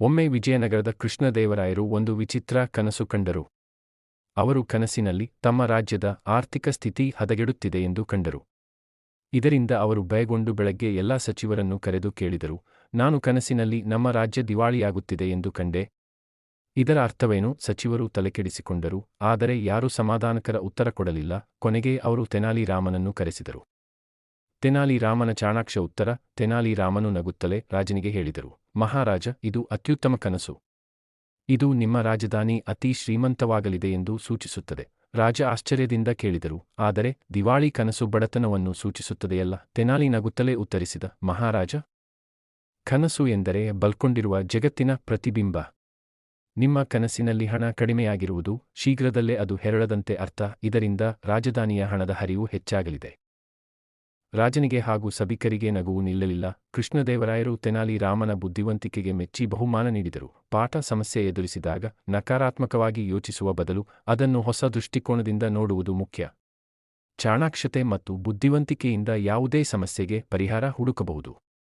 ಒಮ್ಮೆ ವಿಜಯನಗರದ ಕೃಷ್ಣದೇವರಾಯರು ಒಂದು ವಿಚಿತ್ರ ಕನಸು ಕಂಡರು. ಅವರು ಕನಸಿನಲ್ಲಿ ತಮ್ಮ ರಾಜ್ಯದ ಆರ್ಥಿಕ ಸ್ಥಿತಿ ಹದಗೆಡುತ್ತಿದೆ ಎಂದು ಕಂಡರು. ಇದರಿಂದ ಅವರು ಭಯಗೊಂಡು ಬೆಳಗ್ಗೆ ಎಲ್ಲಾ ಸಚಿವರನ್ನು ಕರೆದು ಕೇಳಿದರು, ನಾನು ಕನಸಿನಲ್ಲಿ ನಮ್ಮ ರಾಜ್ಯ ದಿವಾಳಿಯಾಗುತ್ತಿದೆ ಎಂದು ಕಂಡೆ. ಇದರ ಅರ್ಥವೇನು? ಸಚಿವರು ತಲೆಕೆಡಿಸಿಕೊಂಡರು, ಆದರೆ ಯಾರೂ ಸಮಾಧಾನಕರ ಉತ್ತರ ಕೊಡಲಿಲ್ಲ. ಕೊನೆಗೆ ಅವರು ತೆನಾಲಿ ರಾಮನನ್ನು ಕರೆಸಿದರು. ತೆನಾಲಿ ರಾಮನ ಚಾಣಾಕ್ಷ ಉತ್ತರ ತೆನಾಲಿ ರಾಮನು ನಗುತ್ತಲೇ ರಾಜನಿಗೆ ಹೇಳಿದರು, ಮಹಾರಾಜ, ಇದು ಅತ್ಯುತ್ತಮ ಕನಸು. ಇದು ನಿಮ್ಮ ರಾಜಧಾನಿ ಅತಿ ಶ್ರೀಮಂತವಾಗಲಿದೆ ಎಂದು ಸೂಚಿಸುತ್ತದೆ. ರಾಜ ಆಶ್ಚರ್ಯದಿಂದ ಕೇಳಿದರು, ಆದರೆ ದಿವಾಳಿ ಕನಸು ಬಡತನವನ್ನು ಸೂಚಿಸುತ್ತದೆಯಲ್ಲ? ತೆನಾಲಿ ನಗುತ್ತಲೇ ಉತ್ತರಿಸಿದ, ಮಹಾರಾಜ, ಕನಸು ಎಂದರೆ ಬಲ್ಕೊಂಡಿರುವ ಜಗತ್ತಿನ ಪ್ರತಿಬಿಂಬ. ನಿಮ್ಮ ಕನಸಿನಲ್ಲಿ ಹಣ ಕಡಿಮೆಯಾಗಿರುವುದು, ಶೀಘ್ರದಲ್ಲೇ ಅದು ಹೆರಳದಂತೆ ಅರ್ಥ, ಇದರಿಂದ ರಾಜಧಾನಿಯ ಹಣದ ಹರಿವು ಹೆಚ್ಚಾಗಲಿದೆ. ರಾಜನಿಗೆ ಹಾಗೂ ಸಭಿಕರಿಗೆ ನಗುವು ನಿಲ್ಲಲಿಲ್ಲ. ಕೃಷ್ಣದೇವರಾಯರು ತೆನಾಲಿ ರಾಮನ ಬುದ್ಧಿವಂತಿಕೆಗೆ ಮೆಚ್ಚಿ ಬಹುಮಾನ ನೀಡಿದರು. ಪಾಠ ಸಮಸ್ಯೆ ಎದುರಿಸಿದಾಗ ನಕಾರಾತ್ಮಕವಾಗಿ ಯೋಚಿಸುವ ಬದಲು ಅದನ್ನು ಹೊಸ ದೃಷ್ಟಿಕೋನದಿಂದ ನೋಡುವುದು ಮುಖ್ಯ. ಚಾಣಾಕ್ಷತೆ ಮತ್ತು ಬುದ್ಧಿವಂತಿಕೆಯಿಂದ ಯಾವುದೇ ಸಮಸ್ಯೆಗೆ ಪರಿಹಾರ ಹುಡುಕಬಹುದು.